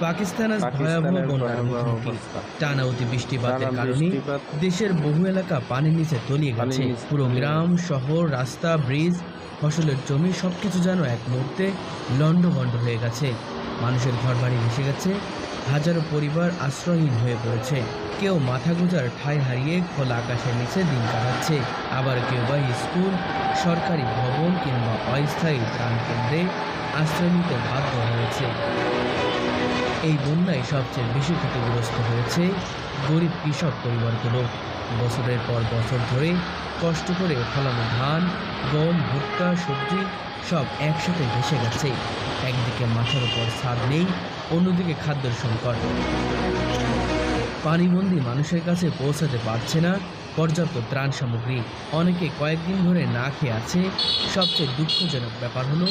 পাকিস্তান আজ ভয়াবহ বন্যার মুখোমুখি টানা অতি বৃষ্টিপাতের কারণে দেশের বহু এলাকা পানির নিচে তলিয়ে গেছে। পুরো গ্রাম শহর রাস্তা ব্রিজ ফসলের জমি সবকিছু যেন এক মুহূর্তে লণ্ডভণ্ড হয়ে গেছে। মানুষের ঘরবাড়ি ভেসে গেছে। হাজারো পরিবার আশ্রয়হীন হয়ে পড়েছে। কেউ মাথা গুজার ঠাঁই হারিয়ে খোলা আকাশের নিচে দিন কাটাচ্ছে। আবার কেউ বা স্কুল সরকারি ভবন কিংবা অস্থায়ী ত্রাণ কেন্দ্রে আশ্রয় নিতে বাধ্য হয়েছে। এই বন্যায় সবচেয়ে বেশি ক্ষতিগ্রস্ত হয়েছে গরিব কৃষক পরিবারগুলো। বছরের পর বছর ধরে কষ্ট করে ফলানো ধান, গম, ভুট্টা, সবজি সব একসাথে ভেসে গেছে। একদিকে মাথার উপর ছাদ নেই, অন্যদিকে খাদ্যের সংকট। পানিবন্দি মানুষের কাছে পৌঁছাতে পারছে না পর্যাপ্ত ত্রাণ সামগ্রী। অনেকে কয়েকদিন ধরে না খেয়ে আছে। সবচেয়ে দুঃখজনক ব্যাপার হলো,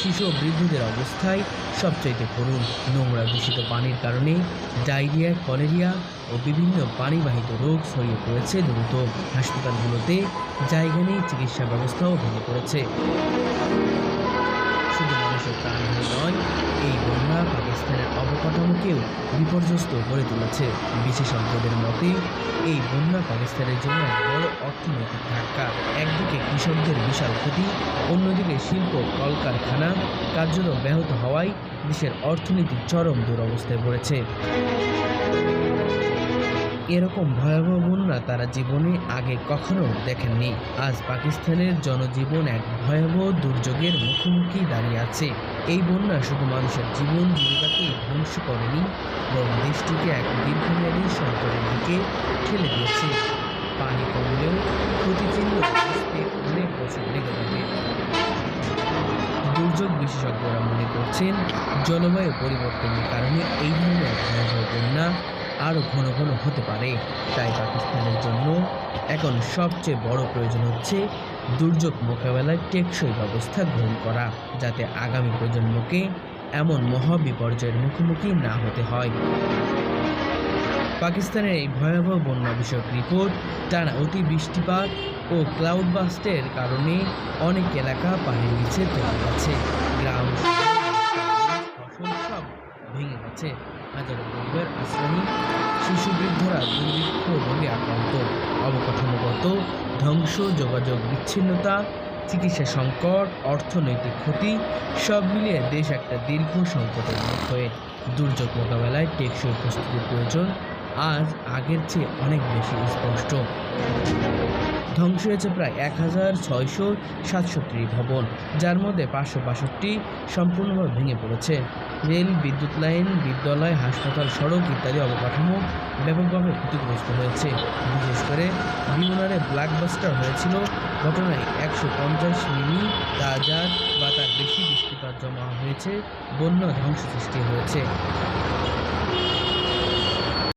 শিশু ও বৃদ্ধদের অবস্থায় সবচাইতে করুণ নোংরা দূষিত পানির কারণে ডায়রিয়া, কলেরিয়া ও বিভিন্ন পানিবাহিত রোগ ছড়িয়ে পড়েছে দ্রুত। হাসপাতালগুলোতে জায়গা নেই, চিকিৎসা ব্যবস্থাও ভেঙে পড়েছে। শুধু মানুষের প্রাণহানি নয়, এই বন্যা অবকাঠামোকেও বিপর্যস্ত করে তুলেছে। বিশেষজ্ঞদের মতে, এই বন্যা পাকিস্তানের জন্য বড় অর্থনৈতিক ধাক্কা। একদিকে কৃষকদের বিশাল ক্ষতি, অন্যদিকে শিল্প, কলকারখানা কার্যত ব্যাহত হওয়ায় দেশের অর্থনীতি চরম দুরবস্থায় পড়েছে। এরকম ভয়াবহ বন্যা তারা জীবনে আগে কখনো দেখেননি। আজ পাকিস্তানের জনজীবন এক ভয়াবহ দুর্যোগের মুখোমুখি দাঁড়িয়ে আছে। এই বন্যা শুধু মানুষের জীবন জীবিকাকেই ধ্বংস করেনি, বরং দেশটিকে এক দীর্ঘমেয়াদী সংকটের দিকে ঠেলে দিয়েছে। পানি কমলেও ক্ষতিচিহ্ন অনেক বছর লেগে যাবে। দুর্যোগ বিশেষজ্ঞরা মনে করছেন, জলবায়ু পরিবর্তনের কারণে এই ধরনের ভয়াবহ বন্যা আরও ঘন ঘন হতে পারে। তাই পাকিস্তানের জন্য এখন সবচেয়ে বড় প্রয়োজন হচ্ছে দুর্যোগ মোকাবেলায় টেকসই ব্যবস্থা গ্রহণ করা, যাতে আগামী প্রজন্মকে এমন মহা বিপর্যয়ের মুখোমুখি না হতে হয়। পাকিস্তানের এই ভয়াবহ বন্যা বিষয়ক রিপোর্ট টানা অতি বৃষ্টিপাত ও ক্লাউড বাস্টের কারণে অনেক এলাকা পানির নিচে চলে গেছে। গ্রাম ভেঙে গেছে। হাজারো পরিবার আশ্রয়হীন শিশু বৃদ্ধরা দুর্ভিক্ষ রোগে আক্রান্ত। অবকাঠামোগত ধ্বংস, যোগাযোগ বিচ্ছিন্নতা, চিকিৎসা সংকট, অর্থনৈতিক ক্ষতি, সব মিলিয়ে দেশ একটা দীর্ঘ সংকটের মুখে দুর্যোগ মোকাবেলায় টেকসই প্রস্তুতির প্রয়োজন আজ আগের চেয়ে অনেক বেশি স্পষ্ট। ধ্বংস হয়েছে প্রায় এক হাজার ছয়শো সাতষট্টি ভবন, যার মধ্যে পাঁচশো বাষট্টি সম্পূর্ণভাবে ভেঙে পড়েছে। রেল, বিদ্যুৎ লাইন, বিদ্যালয়, হাসপাতাল, সড়ক ইত্যাদি অবকাঠামো ব্যাপকভাবে ক্ষতিগ্রস্ত হয়েছে। বিশেষ করে বিমানারে ব্ল্যাকবাস্টার হয়েছিল ঘটনায় একশো পঞ্চাশ মিলি হাজার বা তার বেশি বৃষ্টিপাত জমা হয়েছে, বন্যা ধ্বংস সৃষ্টি হয়েছে।